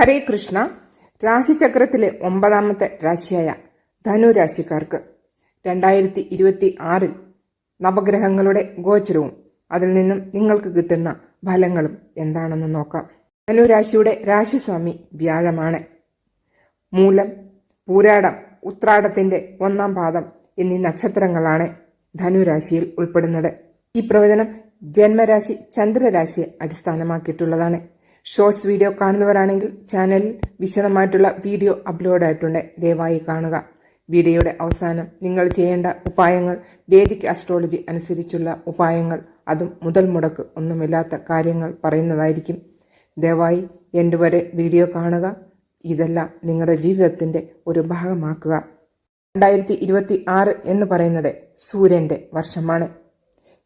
ഹരേ കൃഷ്ണ. രാശിചക്രത്തിലെ ഒമ്പതാമത്തെ രാശിയായ ധനുരാശിക്കാർക്ക് രണ്ടായിരത്തി ഇരുപത്തി ആറിൽ നവഗ്രഹങ്ങളുടെ ഗോചരവും അതിൽ നിന്നും നിങ്ങൾക്ക് കിട്ടുന്ന ഫലങ്ങളും എന്താണെന്ന് നോക്കാം. ധനുരാശിയുടെ രാശിസ്വാമി വ്യാഴമാണ്. മൂലം പൂരാടം ഉത്രാടത്തിന്റെ ഒന്നാം പാദം എന്നീ നക്ഷത്രങ്ങളാണ് ധനുരാശിയിൽ ഉൾപ്പെടുന്നത്. ഈ പ്രവചനം ജന്മരാശി ചന്ദ്രരാശിയെ അടിസ്ഥാനമാക്കിയിട്ടുള്ളതാണ്. ഷോർട്സ് വീഡിയോ കാണുന്നവരാണെങ്കിൽ ചാനലിൽ വിശദമായിട്ടുള്ള വീഡിയോ അപ്ലോഡ് ആയിട്ടുണ്ട്. ദയവായി കാണുക. വീഡിയോയുടെ അവസാനം നിങ്ങൾ ചെയ്യേണ്ട ഉപായങ്ങൾ വേദിക് അസ്ട്രോളജി അനുസരിച്ചുള്ള ഉപായങ്ങൾ അതും മുതൽ മുടക്ക് ഒന്നുമില്ലാത്ത കാര്യങ്ങൾ പറയുന്നതായിരിക്കും. ദയവായി എന്റെ വരെ വീഡിയോ കാണുക. ഇതെല്ലാം നിങ്ങളുടെ ജീവിതത്തിന്റെ ഒരു ഭാഗമാക്കുക. രണ്ടായിരത്തി ഇരുപത്തി ആറ് എന്ന് പറയുന്നത് സൂര്യന്റെ വർഷമാണ്.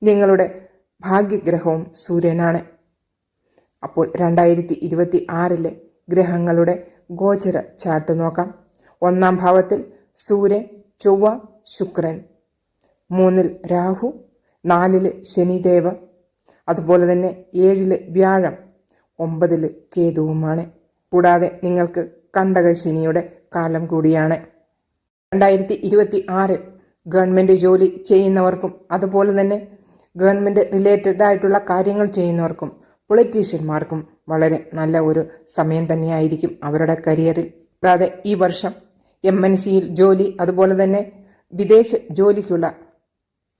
നിങ്ങളുടെ ഭാഗ്യഗ്രഹവും സൂര്യനാണ്. അപ്പോൾ രണ്ടായിരത്തി ഇരുപത്തി ആറിലെ ഗ്രഹങ്ങളുടെ ഗോചര ചാർട്ട് നോക്കാം. ഒന്നാം ഭാവത്തിൽ സൂര്യൻ ചൊവ്വ ശുക്രൻ. മൂന്നിൽ രാഹു നാലിൽ ശനിദേവ. അതുപോലെ തന്നെ ഏഴിൽ വ്യാഴം ഒമ്പതിൽ കേതുവുമാണ്. കൂടാതെ നിങ്ങൾക്ക് കണ്ടകശനിയുടെ കാലം കൂടിയാണ്. രണ്ടായിരത്തി ഇരുപത്തി ആറിൽ ഗവൺമെന്റ് ജോലി ചെയ്യുന്നവർക്കും അതുപോലെ തന്നെ ഗവൺമെന്റ് റിലേറ്റഡ് ആയിട്ടുള്ള കാര്യങ്ങൾ ചെയ്യുന്നവർക്കും പൊളിറ്റീഷ്യന്മാർക്കും വളരെ നല്ല ഒരു സമയം തന്നെയായിരിക്കും അവരുടെ കരിയറിൽ. കൂടാതെ ഈ വർഷം എം എൻ സിയിൽ ജോലി അതുപോലെ തന്നെ വിദേശ ജോലിക്കുള്ള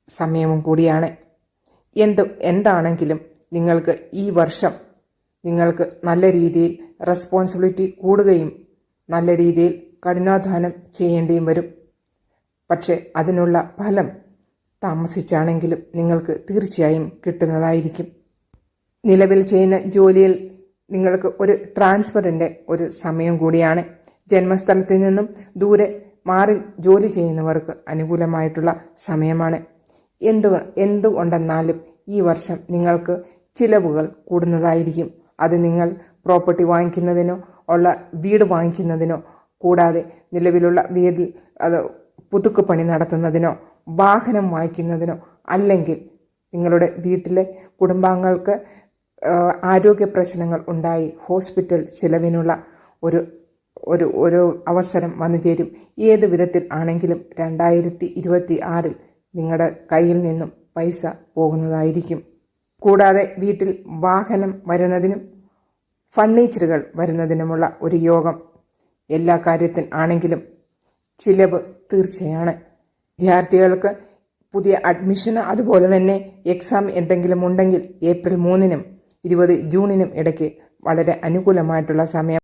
സമയവും കൂടിയാണ്. എന്ത് എന്താണെങ്കിലും നിങ്ങൾക്ക് ഈ വർഷം നിങ്ങൾക്ക് നല്ല രീതിയിൽ റെസ്പോൺസിബിലിറ്റി കൂടുകയും നല്ല രീതിയിൽ കഠിനാധ്വാനം ചെയ്യേണ്ടിയും വരും. പക്ഷെ അതിനുള്ള ഫലം താമസിച്ചാണെങ്കിലും നിങ്ങൾക്ക് തീർച്ചയായും കിട്ടുന്നതായിരിക്കും. നിലവിൽ ചെയ്യുന്ന ജോലിയിൽ നിങ്ങൾക്ക് ഒരു ട്രാൻസ്ഫറിന്റെ ഒരു സമയം കൂടിയാണ്. ജന്മസ്ഥലത്തിൽ നിന്നും ദൂരെ മാറി ജോലി ചെയ്യുന്നവർക്ക് അനുകൂലമായിട്ടുള്ള സമയമാണ്. എന്തു എന്തുകൊണ്ടെന്നാലും ഈ വർഷം നിങ്ങൾക്ക് ചിലവുകൾ കൂടുന്നതായിരിക്കും. അത് നിങ്ങൾ പ്രോപ്പർട്ടി വാങ്ങിക്കുന്നതിനോ ഉള്ള വീട് വാങ്ങിക്കുന്നതിനോ കൂടാതെ നിലവിലുള്ള വീടിൽ അത് പുതുക്കുപണി നടത്തുന്നതിനോ വാഹനം വാങ്ങിക്കുന്നതിനോ അല്ലെങ്കിൽ നിങ്ങളുടെ വീട്ടിലെ കുടുംബാംഗങ്ങൾക്ക് ആരോഗ്യ പ്രശ്നങ്ങൾ ഉണ്ടായി. ഹോസ്പിറ്റൽ ചിലവിനുള്ള ഒരു ഒരു ഒരു അവസരം വന്നു ചേരും. ഏത് വിധത്തിൽ ആണെങ്കിലും രണ്ടായിരത്തി ഇരുപത്തി ആറിൽ നിങ്ങളുടെ കയ്യിൽ നിന്നും പൈസ പോകുന്നതായിരിക്കും. കൂടാതെ വീട്ടിൽ വാഹനം വരുന്നതിനും ഫർണിച്ചറുകൾ വരുന്നതിനുമുള്ള ഒരു യോഗം എല്ലാ കാര്യത്തിൽ ആണെങ്കിലും ചിലവ് തീർച്ചയാണ്. വിദ്യാർത്ഥികൾക്ക് പുതിയ അഡ്മിഷന് അതുപോലെ തന്നെ എക്സാം എന്തെങ്കിലും ഉണ്ടെങ്കിൽ ഏപ്രിൽ മൂന്നിനും ഇരുപത് ജൂണിനും ഇടയ്ക്ക് വളരെ അനുകൂലമായിട്ടുള്ള സമയം